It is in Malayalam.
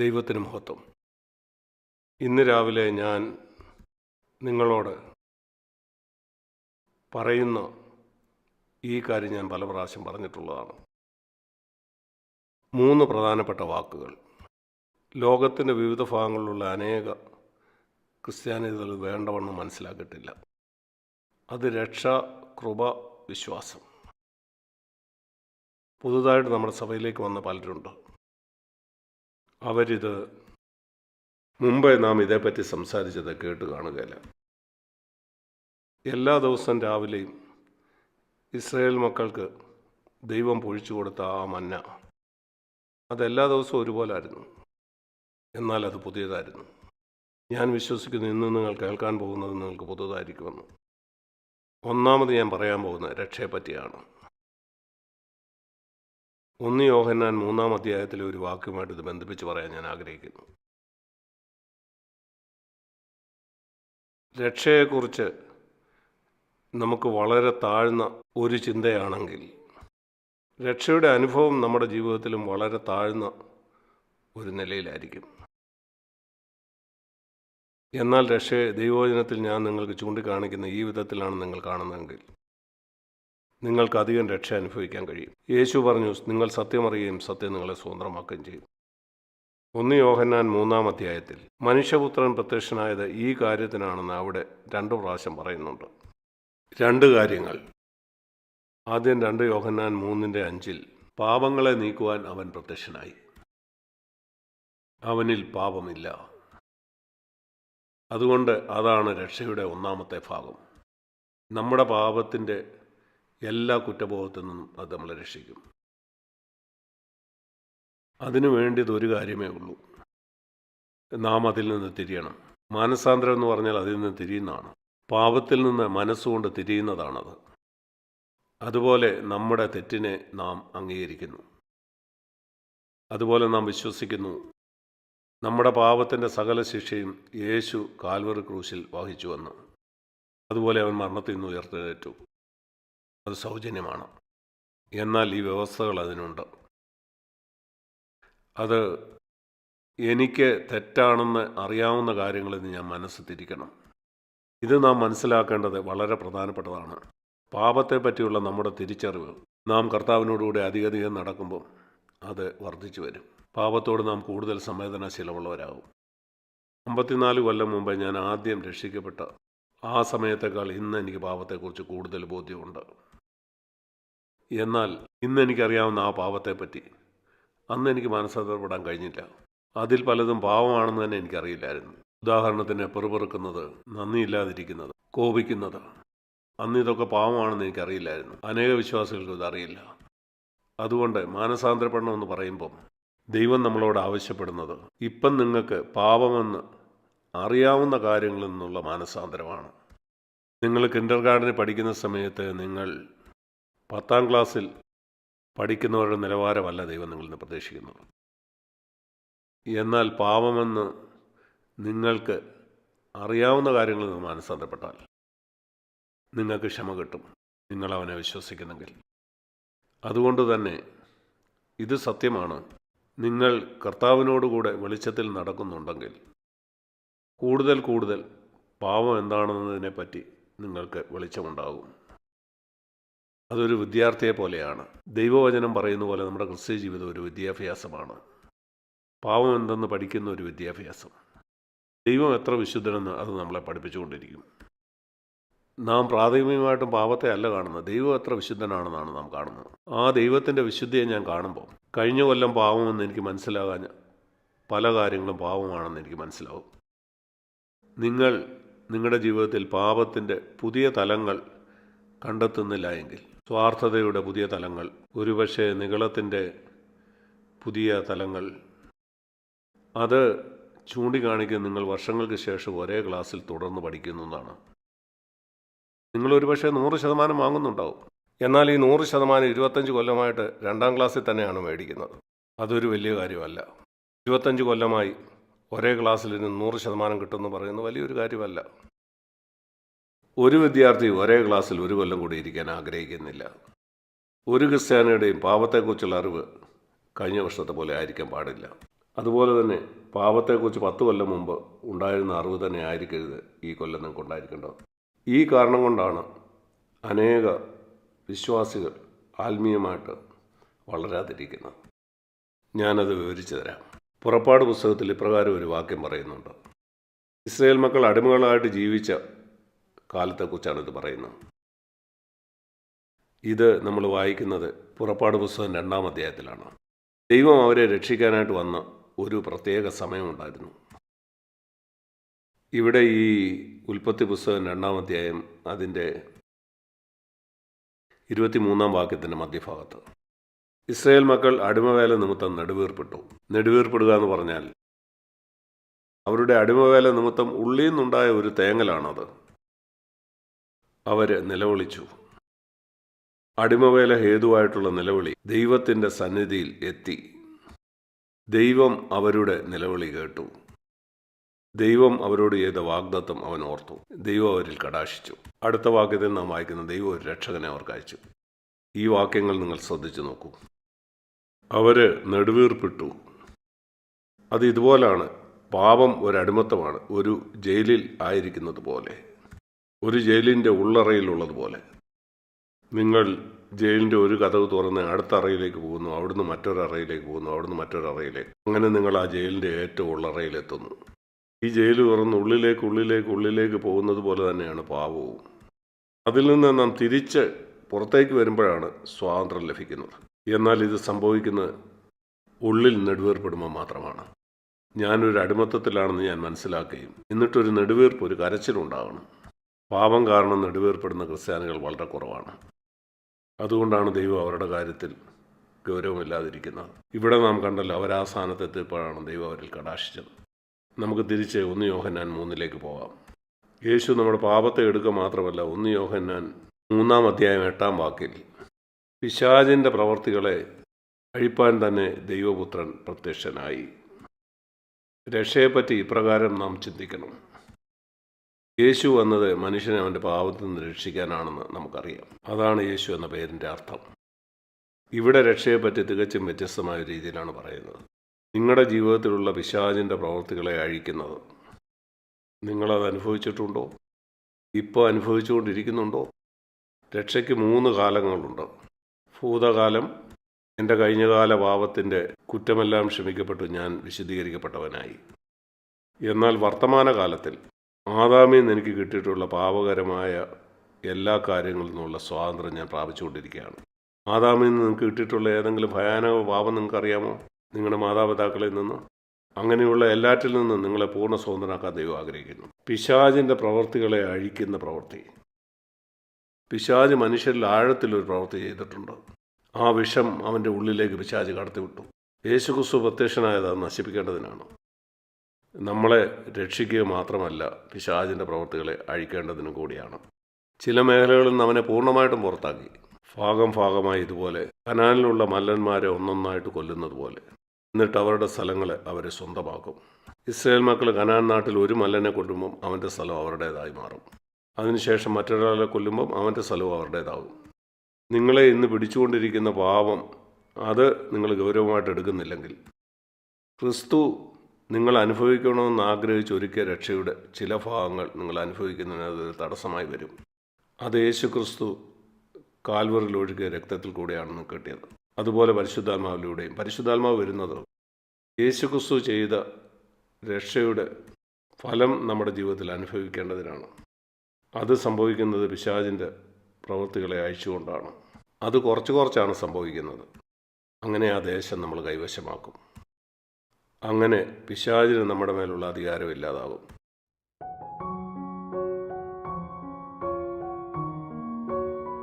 ദൈവത്തിന് മഹത്വം. ഇന്ന് രാവിലെ ഞാൻ നിങ്ങളോട് പറയുന്ന ഈ കാര്യം ഞാൻ പല പ്രാവശ്യം പറഞ്ഞിട്ടുള്ളതാണ്. മൂന്ന് പ്രധാനപ്പെട്ട വാക്കുകൾ. ലോകത്തിന്റെ വിവിധ ഭാഗങ്ങളിലുള്ള അനേക ക്രിസ്ത്യാനികൾ വേണ്ടവണ്ണം മനസ്സിലാക്കിയിട്ടില്ല. അത് രക്ഷ കൃപ വിശ്വാസം. പുതുതായിട്ട് നമ്മുടെ സഭയിലേക്ക് വന്ന പലരുണ്ട്. അവരിത് മുമ്പേ നാം ഇതേപ്പറ്റി സംസാരിച്ചത് കേട്ട് കാണുകയില്ല. എല്ലാ ദിവസവും രാവിലെയും ഇസ്രയേൽ മക്കൾക്ക് ദൈവം പൊഴിച്ചു കൊടുത്ത ആ മന്ന അതെല്ലാ ദിവസവും ഒരുപോലായിരുന്നു. എന്നാൽ അത് പുതിയതായിരുന്നു. ഞാൻ വിശ്വസിക്കുന്നു ഇന്ന് നിങ്ങൾ കേൾക്കാൻ പോകുന്നത് നിങ്ങൾക്ക് പുതുതായിരിക്കുമെന്ന്. ഒന്നാമത് ഞാൻ പറയാൻ പോകുന്നത് രക്ഷയെപ്പറ്റിയാണ്. ഒന്ന് യോഹന്നാൻ മൂന്നാം അധ്യായത്തിലെ ഒരു വാക്കുമായിട്ട് ഇത് ബന്ധിപ്പിച്ച് പറയാൻ ഞാൻ ആഗ്രഹിക്കുന്നു. രക്ഷയെക്കുറിച്ച് നമുക്ക് വളരെ താഴ്ന്ന ഒരു ചിന്തയാണെങ്കിൽ രക്ഷയുടെ അനുഭവം നമ്മുടെ ജീവിതത്തിലും വളരെ താഴ്ന്ന ഒരു നിലയിലായിരിക്കും. എന്നാൽ രക്ഷയെ ദൈവവചനത്തിൽ ഞാൻ നിങ്ങൾക്ക് ചൂണ്ടിക്കാണിക്കുന്ന ഈ വിധത്തിലാണ് നിങ്ങൾ കാണുന്നതെങ്കിൽ നിങ്ങൾക്ക് അധികം രക്ഷ അനുഭവിക്കാൻ കഴിയും. യേശു പറഞ്ഞു നിങ്ങൾ സത്യമറിയുകയും സത്യം നിങ്ങളെ സ്വതന്ത്രമാക്കുകയും ചെയ്യും. ഒന്ന് യോഹന്നാൻ മൂന്നാം അധ്യായത്തിൽ മനുഷ്യപുത്രൻ പ്രത്യക്ഷനായത് ഈ കാര്യത്തിനാണെന്ന് അവിടെ രണ്ടു പ്രാവശ്യം പറയുന്നുണ്ട്. രണ്ട് കാര്യങ്ങൾ. ആദ്യം രണ്ട് യോഹന്നാൻ മൂന്നിന്റെ അഞ്ചിൽ പാപങ്ങളെ നീക്കുവാൻ അവൻ പ്രത്യക്ഷനായി. അവനിൽ പാപമില്ല. അതുകൊണ്ട് അതാണ് രക്ഷയുടെ ഒന്നാമത്തെ ഭാഗം. നമ്മുടെ പാപത്തിന്റെ എല്ലാ കുറ്റബോധത്തിൽ നിന്നും അത് നമ്മളെ രക്ഷിക്കും. അതിനു വേണ്ടിയത് ഒരു കാര്യമേ ഉള്ളൂ. നാം അതിൽ നിന്ന് തിരിയണം. മാനസാന്തരം എന്ന് പറഞ്ഞാൽ അതിൽ നിന്ന് തിരിയുന്നതാണ്. പാപത്തിൽ നിന്ന് മനസ്സുകൊണ്ട് തിരിയുന്നതാണത്. അതുപോലെ നമ്മുടെ തെറ്റിനെ നാം അംഗീകരിക്കുന്നു. അതുപോലെ നാം വിശ്വസിക്കുന്നു. നമ്മുടെ പാപത്തിന്റെ സകല ശിക്ഷയും യേശു കാൽവറി ക്രൂശിൽ വഹിച്ചുവെന്ന്. അതുപോലെ അവൻ മരണത്തിൽ നിന്ന് ഉയർത്തെഴുന്നേറ്റു. അത് സൗജന്യമാണ്. എന്നാൽ ഈ വ്യവസ്ഥകൾ അതിനുണ്ട്. അത് എനിക്ക് തെറ്റാണെന്ന് അറിയാവുന്ന കാര്യങ്ങളിൽ ഞാൻ മനസ്സ് തിരിക്കണം. ഇത് നാം മനസ്സിലാക്കേണ്ടത് വളരെ പ്രധാനപ്പെട്ടതാണ്. പാപത്തെ പറ്റിയുള്ള നമ്മുടെ തിരിച്ചറിവ് നാം കർത്താവിനോടുകൂടി അധികധികം നടക്കുമ്പോൾ അത് വർദ്ധിച്ചു വരും. പാപത്തോട് നാം കൂടുതൽ സംവേദനാശീലമുള്ളവരാകും. അമ്പത്തിനാല് കൊല്ലം മുമ്പ് ഞാൻ ആദ്യം രക്ഷിക്കപ്പെട്ട ആ സമയത്തേക്കാൾ ഇന്ന് എനിക്ക് പാപത്തെക്കുറിച്ച് കൂടുതൽ ബോധ്യമുണ്ട്. എന്നാൽ ഇന്ന് എനിക്കറിയാവുന്ന ആ പാപത്തെപ്പറ്റി അന്ന് എനിക്ക് മനസ്സിലാക്കപ്പെടാൻ കഴിഞ്ഞില്ല. അതിൽ പലതും പാവമാണെന്ന് തന്നെ എനിക്കറിയില്ലായിരുന്നു. ഉദാഹരണത്തിന് പെറുപെറുക്കുന്നത് നന്ദിയില്ലാതിരിക്കുന്നത് കോപിക്കുന്നത്. അന്ന് ഇതൊക്കെ പാവമാണെന്ന് എനിക്കറിയില്ലായിരുന്നു. അനേക വിശ്വാസികൾക്ക് ഇതറിയില്ല. അതുകൊണ്ട് മാനസാന്തരപ്പെടണം എന്ന് പറയുമ്പം ദൈവം നമ്മളോട് ആവശ്യപ്പെടുന്നത് ഇപ്പം നിങ്ങൾക്ക് പാപമെന്ന് അറിയാവുന്ന കാര്യങ്ങളിൽ നിന്നുള്ള മാനസാന്തരമാണ്. നിങ്ങൾ കിൻഡർ ഗാർഡനിൽ പഠിക്കുന്ന സമയത്ത് നിങ്ങൾ പത്താം ക്ലാസ്സിൽ പഠിക്കുന്നവരുടെ നിലവാരമല്ല ദൈവം നിങ്ങളിൽ നിന്ന് പ്രതീക്ഷിക്കുന്നത് എന്നാൽ പാപമെന്ന് നിങ്ങൾക്ക് അറിയാവുന്ന കാര്യങ്ങളിൽ നിന്ന് മാനസാന്തരപ്പെട്ടാൽ നിങ്ങൾക്ക് ക്ഷമ കിട്ടും. നിങ്ങൾ അവനെ വിശ്വസിക്കുന്നെങ്കിൽ. അതുകൊണ്ട് തന്നെ ഇത് സത്യമാണ്. നിങ്ങൾ കർത്താവിനോടുകൂടെ വെളിച്ചത്തിൽ നടക്കുന്നുണ്ടെങ്കിൽ കൂടുതൽ കൂടുതൽ പാവം എന്താണെന്നതിനെപ്പറ്റി നിങ്ങൾക്ക് വെളിച്ചമുണ്ടാകും. അതൊരു വിദ്യാർത്ഥിയെ പോലെയാണ്. ദൈവവചനം പറയുന്ന പോലെ നമ്മുടെ ക്രിസ്ത്യ ജീവിതം ഒരു വിദ്യാഭ്യാസമാണ്. പാവം എന്തെന്ന് പഠിക്കുന്ന ഒരു വിദ്യാഭ്യാസം. ദൈവം എത്ര വിശുദ്ധനെന്ന് അത് നമ്മളെ പഠിപ്പിച്ചുകൊണ്ടിരിക്കും. നാം പ്രാഥമികമായിട്ടും പാപത്തെ അല്ല കാണുന്നത്. ദൈവം എത്ര വിശുദ്ധനാണെന്നാണ് നാം കാണുന്നത്. ആ ദൈവത്തിന്റെ വിശുദ്ധിയെ ഞാൻ കാണുമ്പോൾ കഴിഞ്ഞ കൊല്ലം പാവമെന്ന് എനിക്ക് മനസ്സിലാകാൻ പല കാര്യങ്ങളും പാവമാണെന്ന് എനിക്ക് മനസ്സിലാവും. നിങ്ങൾ നിങ്ങളുടെ ജീവിതത്തിൽ പാപത്തിന്റെ പുതിയ തലങ്ങൾ കണ്ടെത്തുന്നില്ല എങ്കിൽ സ്വാർത്ഥതയുടെ പുതിയ തലങ്ങൾ. ഒരുപക്ഷെ നികളത്തിന്റെ പുതിയ തലങ്ങൾ. അത് ചൂണ്ടിക്കാണിക്കുന്ന നിങ്ങൾ വർഷങ്ങൾക്ക് ശേഷം ഒരേ ക്ലാസ്സിൽ തുടർന്ന് പഠിക്കുന്നു എന്നാണ്. നിങ്ങൾ ഒരുപക്ഷെ നൂറ് ശതമാനം വാങ്ങുന്നുണ്ടാവും. എന്നാൽ ഈ നൂറ് ശതമാനം ഇരുപത്തഞ്ച് കൊല്ലമായിട്ട് രണ്ടാം ക്ലാസ്സിൽ തന്നെയാണ് മേടിക്കുന്നത്. അതൊരു വലിയ കാര്യമല്ല. ഇരുപത്തഞ്ച് കൊല്ലമായി ഒരേ ക്ലാസ്സിൽ ഇരുന്ന് നൂറ് ശതമാനം കിട്ടുമെന്ന് പറയുന്നത് വലിയൊരു കാര്യമല്ല. ഒരു വിദ്യാർത്ഥി ഒരേ ക്ലാസ്സിൽ ഒരു കൊല്ലം കൂടി ഇരിക്കാൻ ആഗ്രഹിക്കുന്നില്ല. ഒരു ക്രിസ്ത്യാനിയുടെയും പാപത്തെക്കുറിച്ചുള്ള അറിവ് കഴിഞ്ഞ വർഷത്തെ പോലെ ആയിരിക്കാൻ പാടില്ല. അതുപോലെ തന്നെ പാപത്തെക്കുറിച്ച് പത്ത് കൊല്ലം മുമ്പ് ഉണ്ടായിരുന്ന അറിവ് തന്നെ ആയിരിക്കരുത് ഈ കൊല്ലം നിങ്ങൾക്ക് ഉണ്ടായിരിക്കേണ്ടത്. ഈ കാരണം കൊണ്ടാണ് അനേക വിശ്വാസികൾ ആത്മീയമായിട്ട് വളരാതിരിക്കുന്നത്. ഞാനത് വിവരിച്ചു തരാം. പുറപ്പാട് പുസ്തകത്തിൽ ഇപ്രകാരം ഒരു വാക്യം പറയുന്നുണ്ട്. ഇസ്രയേൽ മക്കൾ അടിമകളായിട്ട് ജീവിച്ച കാലത്തെക്കുറിച്ചാണ് ഇത് പറയുന്നത്. ഇത് നമ്മൾ വായിക്കുന്നത് പുറപ്പാട് പുസ്തകം രണ്ടാം അധ്യായത്തിലാണ്. ദൈവം അവരെ രക്ഷിക്കാനായിട്ട് വന്ന ഒരു പ്രത്യേക സമയമുണ്ടായിരുന്നു ഇവിടെ ഈ ഉൽപ്പത്തി പുസ്തകം രണ്ടാം അധ്യായം അതിന്റെ ഇരുപത്തിമൂന്നാം വാക്യത്തിന്റെ മധ്യഭാഗത്ത്. ഇസ്രയേൽ മക്കൾ അടിമവേല നിമിത്തം നെടുവീർപ്പെട്ടു. നെടുവീർപ്പെടുക എന്ന് പറഞ്ഞാൽ അവരുടെ അടിമവേല നിമിത്തം ഉള്ളിൽ നിന്നുണ്ടായ ഒരു തേങ്ങലാണത്. അവർ നിലവിളിച്ചു. അടിമവേല ഹേതുവായിട്ടുള്ള നിലവിളി ദൈവത്തിന്റെ സന്നിധിയിൽ എത്തി. ദൈവം അവരുടെ നിലവിളി കേട്ടു. ദൈവം അവരോട് ചെയ്ത വാഗ്ദത്തം അവൻ ഓർത്തു. ദൈവം അവരിൽ കടാശിച്ചു അടുത്ത വാക്യത്തിൽ നാം വായിക്കുന്ന ദൈവം ഒരു രക്ഷകനെ അവർക്ക് അയച്ചു. ഈ വാക്യങ്ങൾ നിങ്ങൾ ശ്രദ്ധിച്ചു നോക്കൂ. അവർ നെടുവീർപ്പിട്ടു. അത് ഇതുപോലാണ്. പാപം ഒരടിമത്തമാണ് ഒരു ജയിലിൽ ആയിരിക്കുന്നത് പോലെ ഒരു ജയിലിന്റെ ഉള്ളറയിലുള്ളതുപോലെ. നിങ്ങൾ ജയിലിന്റെ ഒരു കഥവ് തുറന്ന് അടുത്ത അറയിലേക്ക് പോകുന്നു അവിടുന്ന് മറ്റൊരറയിലേക്ക് പോകുന്നു അവിടുന്ന് മറ്റൊരറയിലേക്ക് അങ്ങനെ നിങ്ങൾ ആ ജയിലിന്റെ ഏറ്റവും ഉള്ളറയിലെത്തുന്നു. ഈ ജയിൽ തുറന്ന് ഉള്ളിലേക്ക് ഉള്ളിലേക്ക് ഉള്ളിലേക്ക് പോകുന്നത് പോലെ തന്നെയാണ് പാവവും അതിൽ നിന്ന് നാം തിരിച്ച് പുറത്തേക്ക് വരുമ്പോഴാണ് സ്വാതന്ത്ര്യം ലഭിക്കുന്നത്. എന്നാൽ ഇത് സംഭവിക്കുന്നത് ഉള്ളിൽ നെടുവേർപ്പെടുമ്പോൾ മാത്രമാണ്. ഞാനൊരു അടിമത്തത്തിലാണെന്ന് ഞാൻ മനസ്സിലാക്കുകയും എന്നിട്ടൊരു നെടുവേർപ്പ് ഒരു കരച്ചിലുണ്ടാകണം. പാപം കാരണം നെടുവേർപ്പെടുന്ന ക്രിസ്ത്യാനികൾ വളരെ കുറവാണ്. അതുകൊണ്ടാണ് ദൈവം അവരുടെ കാര്യത്തിൽ ഗൗരവമില്ലാതിരിക്കുന്നത്. ഇവിടെ നാം കണ്ടല്ലോ അവർ ആ സ്ഥാനത്തെത്തിയപ്പോഴാണ് ദൈവം അവരിൽ കടാശിച്ചത് നമുക്ക് തിരിച്ച് ഒന്ന് യോഹന്നാൻ മൂന്നിലേക്ക് പോകാം യേശു നമ്മുടെ പാപത്തെ എടുക്കുക മാത്രമല്ല ഒന്ന് യോഹന്നാൻ മൂന്നാം അധ്യായം എട്ടാം വാക്കിൽ പിശാചിന്റെ പ്രവർത്തികളെ അഴിപ്പാൻ തന്നെ ദൈവപുത്രൻ പ്രത്യക്ഷനായി. രക്ഷയെപ്പറ്റി ഇപ്രകാരം നാം ചിന്തിക്കണം. യേശു വന്നത് മനുഷ്യനെ അവന്റെ പാപത്തിൽ നിന്ന് രക്ഷിക്കാനാണെന്ന് നമുക്കറിയാം. അതാണ് യേശു എന്ന പേരിന്റെ അർത്ഥം. ഇവിടെ രക്ഷയെപ്പറ്റി തികച്ചും വ്യത്യസ്തമായ രീതിയിലാണ് പറയുന്നത്. നിങ്ങളുടെ ജീവിതത്തിലുള്ള പിശാചിന്റെ പ്രവൃത്തികളെ അഴിക്കുന്നത് നിങ്ങളത് അനുഭവിച്ചിട്ടുണ്ടോ? ഇപ്പോൾ അനുഭവിച്ചുകൊണ്ടിരിക്കുന്നുണ്ടോ? രക്ഷയ്ക്ക് മൂന്ന് കാലങ്ങളുണ്ട്. ഭൂതകാലം എന്റെ കഴിഞ്ഞകാല പാപത്തിന്റെ കുറ്റമെല്ലാം ക്ഷമിക്കപ്പെട്ടു ഞാൻ വിശദീകരിക്കപ്പെട്ടവനായി. എന്നാൽ വർത്തമാനകാലത്തിൽ ആദാമിൽ നിന്ന് എനിക്ക് കിട്ടിയിട്ടുള്ള പാപകരമായ എല്ലാ കാര്യങ്ങളിൽ നിന്നുള്ള സ്വാതന്ത്ര്യം ഞാൻ പ്രാപിച്ചുകൊണ്ടിരിക്കുകയാണ്. ആദാമിൽ നിന്ന് നിങ്ങൾക്ക് കിട്ടിയിട്ടുള്ള ഏതെങ്കിലും ഭയാനക പാപം നിങ്ങൾക്കറിയാമോ നിങ്ങളുടെ മാതാപിതാക്കളിൽ നിന്ന്. അങ്ങനെയുള്ള എല്ലാറ്റിൽ നിന്നും നിങ്ങളെ പൂർണ സ്വതന്ത്രനാക്കാൻ ദൈവം ആഗ്രഹിക്കുന്നു. പിശാചിന്റെ പ്രവൃത്തികളെ അഴിക്കുന്ന പ്രവൃത്തി. പിശാജ് മനുഷ്യരിൽ ആഴത്തിലൊരു പ്രവൃത്തി ചെയ്തിട്ടുണ്ട്. ആ വിഷം അവന്റെ ഉള്ളിലേക്ക് പിശാജ് കടത്തിവിട്ടു. യേശുക്രിസ്തു പ്രത്യക്ഷനായത് നശിപ്പിക്കേണ്ടതിനാണ്. നമ്മളെ രക്ഷിക്കുക മാത്രമല്ല പിശാചിന്റെ പ്രവൃത്തികളെ അഴിക്കേണ്ടതിനും കൂടിയാണ്. ചില മേഖലകളിൽ നിന്ന് അവനെ പൂർണമായിട്ടും പുറത്താക്കി. ഭാഗം ഭാഗമായി ഇതുപോലെ കനാലിലുള്ള മല്ലന്മാരെ ഒന്നൊന്നായിട്ട് കൊല്ലുന്നത് പോലെ. എന്നിട്ട് അവരുടെ സ്ഥലങ്ങളെ അവരെ സ്വന്തമാക്കും. ഇസ്രയേൽ മക്കൾ കനാൻ നാട്ടിൽ ഒരു മല്ലനെ കൊല്ലുമ്പം അവന്റെ സ്ഥലം അവരുടേതായി മാറും. അതിനുശേഷം മറ്റൊരാളെ കൊല്ലുമ്പം അവന്റെ സ്ഥലവും അവരുടേതാകും നിങ്ങളെ ഇന്ന് പിടിച്ചുകൊണ്ടിരിക്കുന്ന പാപം അത് നിങ്ങൾ ഗൗരവമായിട്ട് എടുക്കുന്നില്ലെങ്കിൽ ക്രിസ്തു നിങ്ങൾ അനുഭവിക്കണമെന്ന് ആഗ്രഹിച്ച് ഒരുക്കിയ രക്ഷയുടെ ചില ഭാഗങ്ങൾ നിങ്ങൾ അനുഭവിക്കുന്നതിന് അതൊരു തടസ്സമായി വരും. അത് യേശു ക്രിസ്തു കാൽവറിൽ ഒഴുകിയ രക്തത്തിൽ കൂടെയാണ് കിട്ടിയത് അതുപോലെ പരിശുദ്ധാത്മാവിലൂടെയും. പരിശുദ്ധാത്മാവ് വരുന്നത് യേശു ക്രിസ്തു ചെയ്ത രക്ഷയുടെ ഫലം നമ്മുടെ ജീവിതത്തിൽ അനുഭവിക്കേണ്ടതിനാണ്. അത് സംഭവിക്കുന്നത് പിശാചിന്റെ പ്രവൃത്തികളെ അയച്ചുകൊണ്ടാണ്. അത് കുറച്ച് കുറച്ചാണ് സംഭവിക്കുന്നത്. അങ്ങനെ ആ ദേശം നമ്മൾ കൈവശമാക്കും. അങ്ങനെ പിശാചിന് നമ്മുടെ മേലുള്ള അധികാരം ഇല്ലാതാകും.